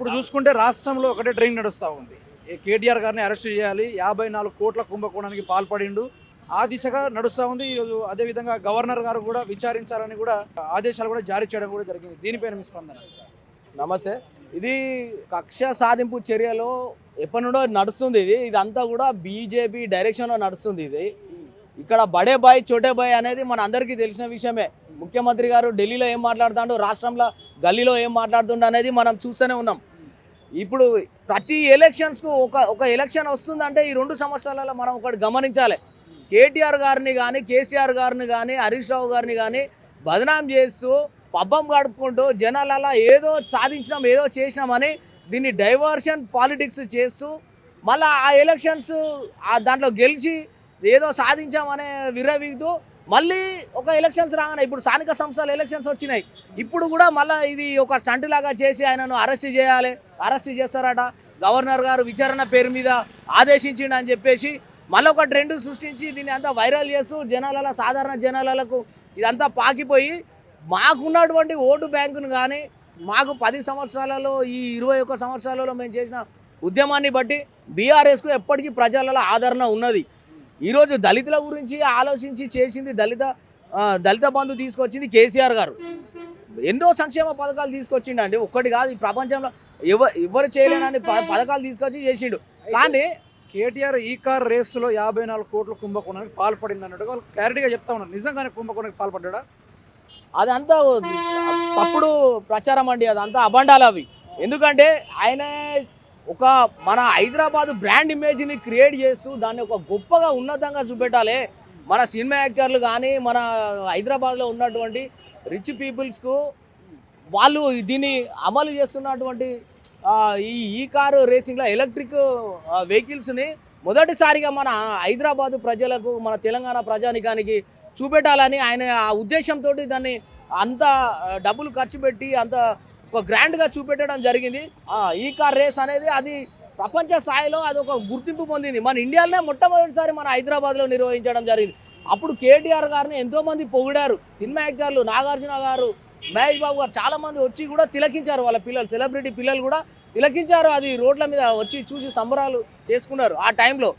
ఇప్పుడు చూసుకుంటే రాష్ట్రంలో ఒకటే ట్రైన్ నడుస్తూ ఉంది. కేటీఆర్ గారిని అరెస్ట్ చేయాలి. యాభై నాలుగు కోట్ల కుంభకోణానికి పాల్పడిండు. ఆ దిశగా నడుస్తూ ఉంది. ఈరోజు అదేవిధంగా గవర్నర్ గారు కూడా విచారించాలని కూడా ఆదేశాలు కూడా జారీ చేయడం కూడా జరిగింది. దీనిపైన మీ స్పందన? నమస్తే. ఇది కక్ష సాధింపు చర్యలో ఎప్పటి నుండో నడుస్తుంది ఇది. ఇదంతా కూడా బీజేపీ డైరెక్షన్లో నడుస్తుంది ఇది. ఇక్కడ బడే బాయ్ చోటే బాయ్ అనేది మన అందరికీ తెలిసిన విషయమే. ముఖ్యమంత్రి గారు ఢిల్లీలో ఏం మాట్లాడుతాడు రాష్ట్రంలో గల్లీలో ఏం మాట్లాడుతుండ అనేది మనం చూస్తూనే ఉన్నాం. ఇప్పుడు ప్రతి ఎలక్షన్స్కు ఒక ఒక ఎలక్షన్ వస్తుందంటే ఈ రెండు సంవత్సరాలలో మనం ఒకటి గమనించాలి. కేటీఆర్ గారిని కానీ కేసీఆర్ గారిని కానీ హరీష్ రావు గారిని కానీ బదనాం చేస్తూ పబ్బం గడుపుకుంటూ జనాలలో ఏదో సాధించినాం ఏదో చేసినామని దీన్ని డైవర్షన్ పాలిటిక్స్ చేస్తూ మళ్ళీ ఆ ఎలక్షన్స్ ఆ దాంట్లో గెలిచి ఏదో సాధించామనే విర్రవీగుతూ మళ్ళీ ఒక ఎలక్షన్స్ రాగానే ఇప్పుడు స్థానిక సంస్థల ఎలక్షన్స్ వచ్చినాయి. ఇప్పుడు కూడా మళ్ళీ ఇది ఒక స్టంట్ లాగా చేసి ఆయనను అరెస్ట్ చేయాలి. అరెస్ట్ చేస్తారట. గవర్నర్ గారు విచారణ పేరు మీద ఆదేశించిండు అని చెప్పేసి మళ్ళీ ఒక ట్రెండ్ సృష్టించి దీన్ని అంతా వైరల్ చేస్తూ జనాలలో సాధారణ జనాలకు ఇదంతా పాకిపోయి మాకున్నటువంటి ఓటు బ్యాంకును కానీ మాకు పది సంవత్సరాలలో ఈ ఇరవై ఒక్క సంవత్సరాలలో మేము చేసిన ఉద్యమాన్ని బట్టి బీఆర్ఎస్కు ఎప్పటికీ ప్రజలలో ఆదరణ ఉన్నది. ఈరోజు దళితుల గురించి ఆలోచించి చేసింది దళిత దళిత బంధు తీసుకొచ్చింది కేసీఆర్ గారు. ఎన్నో సంక్షేమ పథకాలు తీసుకొచ్చిండు అండి ఒక్కటి కాదు ఈ ప్రపంచంలో ఎవ ఎవరు చేయలేనని ప- పథకాలు తీసుకొచ్చి చేసిండు. కానీ కేటీఆర్ ఈ కార్ రేసులో యాభై నాలుగు కోట్ల కుంభకోణానికి పాల్పడింది అన్నట్టుగా వాళ్ళు క్లారిటీగా చెప్తా ఉన్నారు నిజంగానే కుంభకోణానికి పాల్పడ్డా అదంతా తప్పుడు ప్రచారం అండి అదంతా అబండాలు అవి. ఎందుకంటే ఆయన ఒక మన హైదరాబాద్ బ్రాండ్ ఇమేజ్ని క్రియేట్ చేస్తూ దాన్ని ఒక గొప్పగా ఉన్నతంగా చూపెట్టాలి. మన సినిమా యాక్టర్లు కానీ మన హైదరాబాద్లో ఉన్నటువంటి రిచ్ పీపుల్స్కు వాళ్ళు దీన్ని అమలు చేస్తున్నటువంటి ఈ ఈ కారు రేసింగ్లో ఎలక్ట్రిక్ వెహికల్స్ని మొదటిసారిగా మన హైదరాబాదు ప్రజలకు మన తెలంగాణ ప్రజానికానికి చూపెట్టాలని ఆయన ఆ ఉద్దేశంతో దాన్ని అంత డబ్బులు ఖర్చు పెట్టి అంత ఒక గ్రాండ్గా చూపెట్టడం జరిగింది. ఈ కార్ రేస్ అనేది అది ప్రపంచ స్థాయిలో అది ఒక గుర్తింపు పొందింది. మన ఇండియాలోనే మొట్టమొదటిసారి మన హైదరాబాద్లో నిర్వహించడం జరిగింది. అప్పుడు కేటీఆర్ గారిని ఎంతోమంది పొగిడారు. సినిమా యాక్టర్లు నాగార్జున గారు మహేష్ బాబు గారు చాలామంది వచ్చి కూడా తిలకించారు. వాళ్ళ పిల్లలు సెలబ్రిటీ పిల్లలు కూడా తిలకించారు. అది రోడ్ల మీద వచ్చి చూసి సంబరాలు చేసుకున్నారు ఆ టైంలో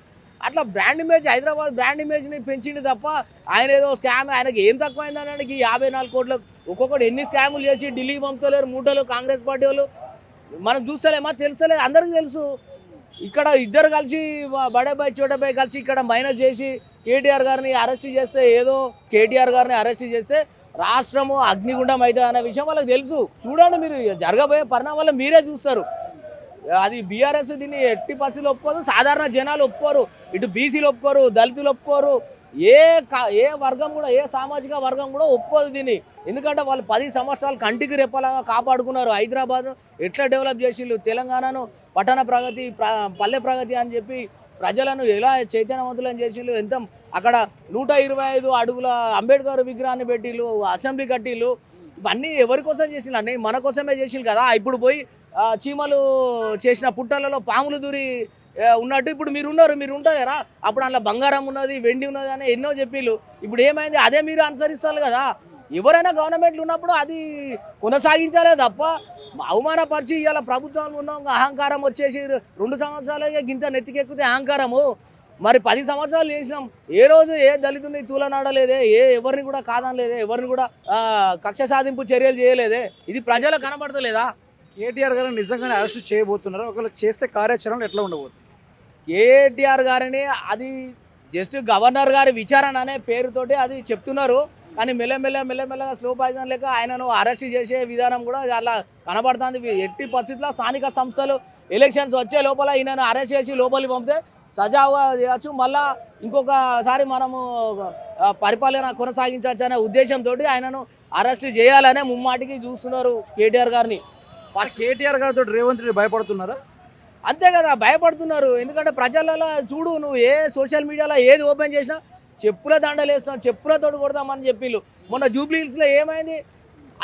అట్లా బ్రాండ్ ఇమేజ్ హైదరాబాద్ బ్రాండ్ ఇమేజ్ని పెంచింది తప్ప ఆయన ఏదో స్కామ్ ఆయనకి ఏం తక్కువైందని అనడానికి యాభై నాలుగు కోట్ల ఒక్కొక్కటి ఎన్ని స్కాములు చేసి ఢిల్లీకి పంపుతలేరు మూటలు కాంగ్రెస్ పార్టీ వాళ్ళు. మనం చూస్తలేమా? తెలుస్తలేదు. అందరికీ తెలుసు. ఇక్కడ ఇద్దరు కలిసి బడేబాయ్ చోటబాయ్ కలిసి ఇక్కడ మైనస్ చేసి కేటీఆర్ గారిని అరెస్ట్ చేస్తే ఏదో కేటీఆర్ గారిని అరెస్ట్ చేస్తే రాష్ట్రము అగ్నిగుండం అవుతుంది అనే విషయం వాళ్ళకి తెలుసు. చూడండి మీరు జరగబోయే పరిణామాలు మీరే చూస్తారు. అది బీఆర్ఎస్ దీన్ని ఎట్టి పరిస్థితులు ఒప్పుకోదు. సాధారణ జనాలు ఒప్పుకోరు. ఇటు బీసీలు ఒప్పుకోరు దళితులు ఒప్పుకోరు. ఏ కా- ఏ వర్గం కూడా ఏ సామాజిక వర్గం కూడా ఒప్పుకోదు దీన్ని. ఎందుకంటే వాళ్ళు పది సంవత్సరాలు కంటికి రెప్పలాగా కాపాడుకున్నారు. హైదరాబాద్ ఎట్లా డెవలప్ చేసిళ్ళు? తెలంగాణను పట్టణ ప్రగతి పల్లె ప్రగతి అని చెప్పి ప్రజలను ఎలా చైతన్యవంతులను చేసిళ్ళు? ఎంత అక్కడ నూట ఇరవై ఐదు అడుగుల అంబేద్కర్ విగ్రహాన్ని పెట్టిళ్ళు అసెంబ్లీ కట్టిళ్ళు. ఇవన్నీ ఎవరి కోసం చేసిళ్ళు? అన్నీ మన కోసమే చేసిళ్ళు కదా. ఇప్పుడు పోయి చీమలు చేసిన పుట్టలలో పాములు దూరి ఉన్నట్టు ఇప్పుడు మీరు ఉన్నారు మీరు ఉంటారా అప్పుడు అందులో బంగారం ఉన్నది వెండి ఉన్నది అని ఎన్నో చెప్పిళ్ళు. ఇప్పుడు ఏమైంది? అదే మీరు అనుసరిస్తారు కదా. ఎవరైనా గవర్నమెంట్లు ఉన్నప్పుడు అది కొనసాగించాలే తప్ప అవమానపరిచి ఇవాళ ప్రభుత్వాలు ఉన్న అహంకారం వచ్చేసి రెండు సంవత్సరాలు గింత నెత్తికెక్కితే అహంకారము. మరి పది సంవత్సరాలు చేసినాం. ఏ రోజు ఏ దళితుని తూలనాడలేదే ఏ ఎవరిని కూడా కాదనలేదే ఎవరిని కూడా కక్ష సాధింపు చర్యలు చేయలేదే. ఇది ప్రజలకు కనబడతలేదా? కేటీఆర్ గారిని నిజంగానే అరెస్ట్ చేయబోతున్నారు? ఒకవేళ చేస్తే కార్యాచరణలు ఎట్లా ఉండబోతుంది? కేటీఆర్ గారిని అది జస్ట్ గవర్నర్ గారి విచారణ అనే పేరుతోటి అది చెప్తున్నారు. కానీ మెల్లమెల్ల మెల్లమెల్లగా స్లో పాయిజన్ లేక ఆయనను అరెస్ట్ చేసే విధానం కూడా అలా కనబడుతుంది. ఎట్టి పరిస్థితుల్లో స్థానిక సంస్థలు ఎలక్షన్స్ వచ్చే లోపల ఈయనను అరెస్ట్ చేసి లోపలికి పంపితే సజావుగా చేయొచ్చు. మళ్ళా ఇంకొకసారి మనము పరిపాలన కొనసాగించవచ్చు అనే ఉద్దేశంతో ఆయనను అరెస్ట్ చేయాలనే ముమ్మాటికి చూస్తున్నారు కేటీఆర్ గారిని. కేటీఆర్ గారితో రేవంత్ రెడ్డి భయపడుతున్నారా? అంతే కదా భయపడుతున్నారు. ఎందుకంటే ప్రజలలో చూడు నువ్వు ఏ సోషల్ మీడియాలో ఏది ఓపెన్ చేసినా చెప్పుల దండలేస్తాం చెప్పులతో కొడదామని చెప్పిళ్ళు. మొన్న జూబ్లీ హిల్స్లో ఏమైంది?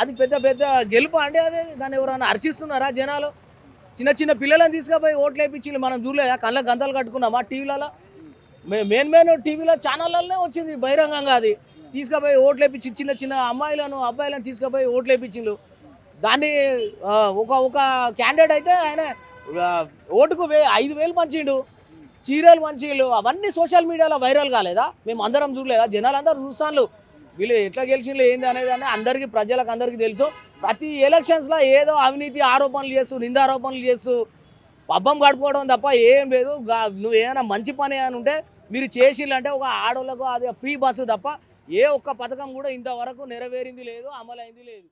అది పెద్ద పెద్ద గెలుపు అంటే అదే దాన్ని ఎవరైనా హర్షిస్తున్నారా జనాలు? చిన్న చిన్న పిల్లలను తీసుకుపోయి ఓట్లు వేయించి మనం చూడలేదా కళ్ళ గంతలు కట్టుకున్నామా టీవీలలో? మెయిన్ మెయిన్ టీవీలో ఛానళ్ళనే వచ్చింది బహిరంగంగా అది. తీసుకుపోయి ఓట్లు వేయించి చిన్న చిన్న అమ్మాయిలను అబ్బాయిలను తీసుకుపోయి ఓట్లు వేయించిండ్రు దాన్ని ఒక ఒక క్యాండిడేట్ అయితే ఆయన ఓటుకు వే ఐదు వేలు పంచిండు. చీరలు మంచిలు అవన్నీ సోషల్ మీడియాలో వైరల్ కాలేదా? మేము అందరం చూడలేదా? జనాలు అందరూ చూస్తాను వీళ్ళు ఎట్లా గెలిచిండ్రు ఏంది అనేది అని అందరికీ ప్రజలకు అందరికీ తెలుసు. ప్రతి ఎలక్షన్స్లో ఏదో అవినీతి ఆరోపణలు చేస్తూ నిందారోపణలు చేస్తూ పబ్బం గడుపుకోవడం తప్ప ఏం లేదు. నువ్వు ఏమైనా మంచి పని అని ఉంటే మీరు చేసిల్లంటే ఒక ఆడోళ్ళకు అది ఫ్రీ బస్సు తప్ప ఏ ఒక్క పథకం కూడా ఇంతవరకు నెరవేరింది లేదు అమలైంది లేదు.